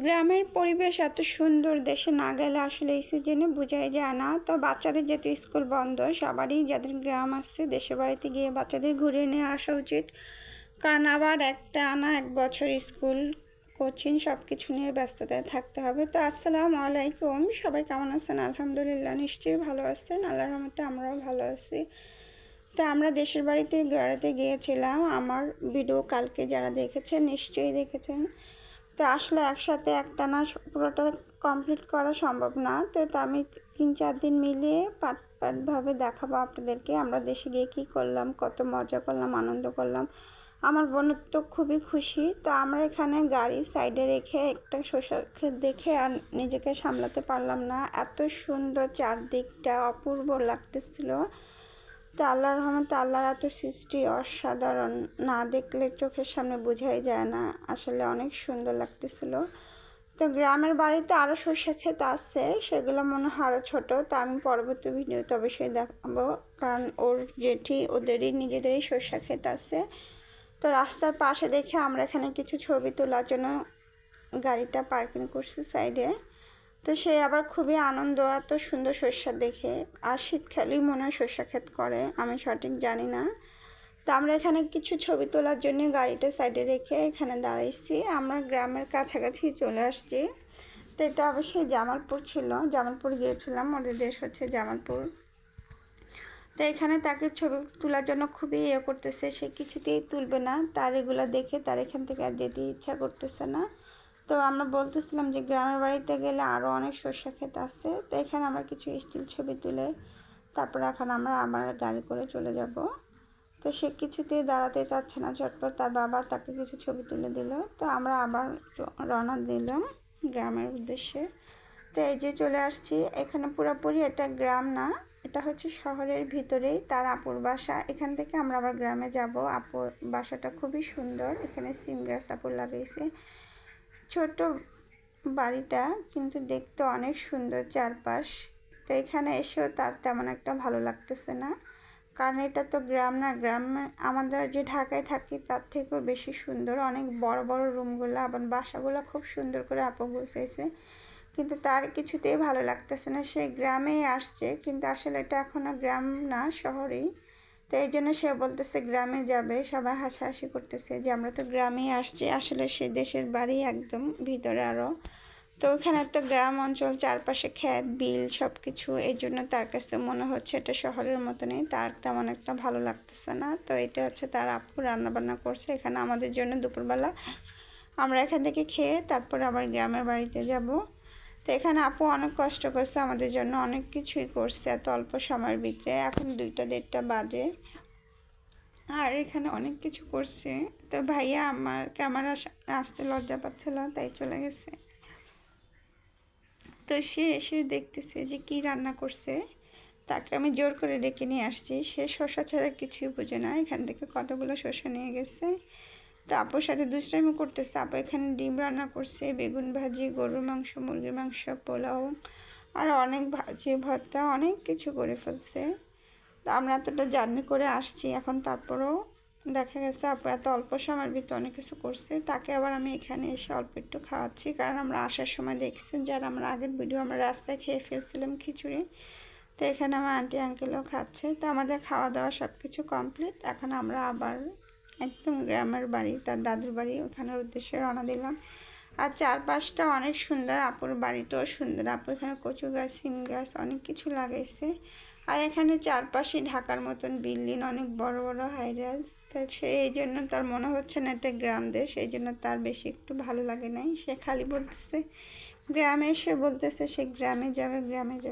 গ্রামের পরিবেশ এত সুন্দর, দেশে না গেলে আসলে এই সিজনে বোঝাই যায় না। তো বাচ্চাদের যেহেতু স্কুল বন্ধ, সবারই যাদের গ্রাম আসছে দেশের বাড়িতে গিয়ে বাচ্চাদের ঘুরে নিয়ে আসা উচিত। কারণ আবার একটা আনা এক বছর স্কুল কোচিং সব কিছু নিয়ে ব্যস্ততায় থাকতে হবে। তো আসসালামু আলাইকুম, সবাই কেমন আছেন? আলহামদুলিল্লাহ, নিশ্চয়ই ভালো আছেন। আল্লাহর রহমতে আমরাও ভালো আছি। তো আমরা দেশের বাড়িতে বেড়াতে গিয়েছিলাম। আমার ভিডিও কালকে যারা দেখেছেন, নিশ্চয়ই দেখেছেন। তো আসলে, একসাথে একটা না পুরোটা কমপ্লিট করা সম্ভব না। তো আমি তিন চার দিন মিলিয়ে পাট, পাটভাবে দেখাবো আপনাদেরকে। আমরা দেশে গিয়ে কী করলাম, কত মজা করলাম, আনন্দ করলাম। আমার বোনের তো খুবই খুশি। তো আমরা এখানে গাড়ি সাইডে রেখে একটা ক্ষেত দেখে আর নিজেকে সামলাতে পারলাম না। এত সুন্দর চারদিকটা অপূর্ব লাগতেছিল। তা আল্লাহর রহমতে আল্লাহর এত সৃষ্টি অসাধারণ। না দেখলে চোখের সামনে বোঝাই যায় না। আসলে অনেক সুন্দর লাগতেছিল। তো গ্রামের বাড়িতে আরও সর্ষে ক্ষেত আছে। সেগুলো মনে হয় আরও ছোটো। তা আমি পরবর্তী ভিডিওতে অবশ্যই দেখাবো। কারণ ওর জেঠি ওদেরই নিজেদেরই সর্ষে ক্ষেত আছে। তো রাস্তার পাশে দেখে আমরা এখানে কিছু ছবি তোলার জন্য গাড়িটা পার্কিং করছি সাইডে। তো সে আবার খুবই আনন্দ এত সুন্দর শস্য দেখে। আর শীতকালেই মনে হয় শস্য ক্ষেত করে, আমি সঠিক জানি না। তো আমরা এখানে কিছু ছবি তোলার জন্য গাড়িটা সাইডে রেখে এখানে দাঁড়াইছি। আমরা গ্রামের কাছাকাছি চলে আসছি। তো এটা অবশ্যই জামালপুর ছিল। জামালপুর গিয়েছিলাম, ওদের দেশ হচ্ছে জামালপুর। তো এখানে তাকে ছবি তোলার জন্য খুবই ইয়ে করতেছে। সে কিছুতেই তুলবে না। তার এগুলো দেখে তার এখান থেকে আর যেতে ইচ্ছা করতেছে না। তো আমরা বলতেছিলাম যে গ্রামের বাড়িতে গেলে আরও অনেক সর্ষে ক্ষেত আছে, তো এখানে আমরা কিছু স্টিল ছবি তুলে তারপর এখন আমরা আমার গাড়ি করে চলে যাব। তো সে কিছুতেই দাঁড়াতে চাচ্ছে না, চটপট তার বাবা তাকে কিছু ছবি তুলে দিল। তো আমরা আবার রওনা দিলাম গ্রামের উদ্দেশ্যে। তো এই যে চলে আসছি, এখানে পুরোপুরি এটা গ্রাম না, এটা হচ্ছে শহরের ভিতরেই তার আপুর বাসা। এখান থেকে আমরা আবার গ্রামে যাব। আপু বাসাটা খুবই সুন্দর, এখানে সিম গাছ আপুর লাগাইছে। ছোট বাড়িটা কিন্তু দেখতে অনেক সুন্দর চারপাশ। তো এখানে এসেও তার তেমন একটা ভালো লাগতেছে না। কারণ এটা তো গ্রাম না, গ্রামে আমাদের যে ঢাকায় থাকি তার থেকেও বেশি সুন্দর। অনেক বড় বড় রুমগুলো, আবার বাসাগুলো খুব সুন্দর করে আপু গুছাইছে। কিন্তু তার কিছুতেই ভালো লাগতেছে না। সে গ্রামেই আসছে, কিন্তু আসলে এটা এখনও গ্রাম না, শহরেই। তো এই জন্য সে বলতেছে, গ্রামে যাবে। সবাই হাসাহাসি করতেছে যে, আমরা তো গ্রামেই আসছি। আসলে সে দেশের বাড়ি একদম ভিতরে আরও তো ওখানে তো গ্রাম অঞ্চল, চারপাশে খ্যাত বিল সব কিছু এই জন্য তার কাছে মনে হচ্ছে এটা শহরের মতনই। তার তেমন একটা ভালো লাগতেছে না। তো এটা হচ্ছে তার আপু রান্নাবান্না করছে। এখানে আমাদের জন্য দুপুরবেলা আমরা এখান থেকে খেয়ে তারপর আবার গ্রামের বাড়িতে যাব। তো এখানে আপু অনেক কষ্ট করছে আমাদের জন্য, অনেক কিছুই করছে, এত অল্প সময়ের ভিতরে এখন দুইটা দেড়টা বাজে। আর এখানে অনেক কিছু করছে। তো ভাইয়া আমার ক্যামেরা আসতে লজ্জা পাচ্ছিল তাই চলে গেছে। তো সে এসে দেখতেছে যে কি রান্না করছে। তাকে আমি জোর করে ডেকে নিয়ে আসছি। সে শসা ছাড়া কিছুই বোঝে না। এখান থেকে কতগুলো শসা নিয়ে গেছে। তো আপুর সাথে দুষ্টাইমি করতেছে। আপু এখানে ডিম রান্না করছে, বেগুন ভাজি, গরুর মাংস, মুরগির মাংস, পোলাও আর অনেক ভাজি, ভর্তা, অনেক কিছু করে ফেলছে। তো আমরা এতটা জার্নি করে আসছি, এখন তারপরেও দেখা গেছে আপু এত অল্প সময়ের ভিতরে অনেক কিছু করছে, তাকে আবার আমি এখানে এসে অল্প একটু খাওয়াচ্ছি, কারণ আমরা আসার সময় দেখছি যারা আমরা আগের ভিডিও আমরা রাস্তায় খেয়ে ফেলছিলাম খিচুড়ি। তো এখানে আমার আন্টি আঙ্কেলও খাচ্ছে। তো আমাদের খাওয়া দাওয়া সব কিছু কমপ্লিট এখন আমরা আবার একদম গ্রামের বাড়ি, তার দাদুর বাড়ি, ওখানের উদ্দেশ্যে রওনা দিলাম। আর চারপাশটা অনেক সুন্দর, আপুর বাড়িটাও সুন্দর। আপু এখানে কচু গাছ, সিম গাছ, অনেক কিছু লাগাইছে। আর এখানে চারপাশে ঢাকার মতন বিল্ডিং, অনেক বড় বড় হাইরাজ তা সে, এই জন্য তার মনে হচ্ছে না একটা গ্রাম দেশ, এই জন্য তার বেশি একটু ভালো লাগে নাই। সে খালি বলতেছে, গ্রামে এসে বলতেছে, সে গ্রামে যাবে গ্রামে যাবে।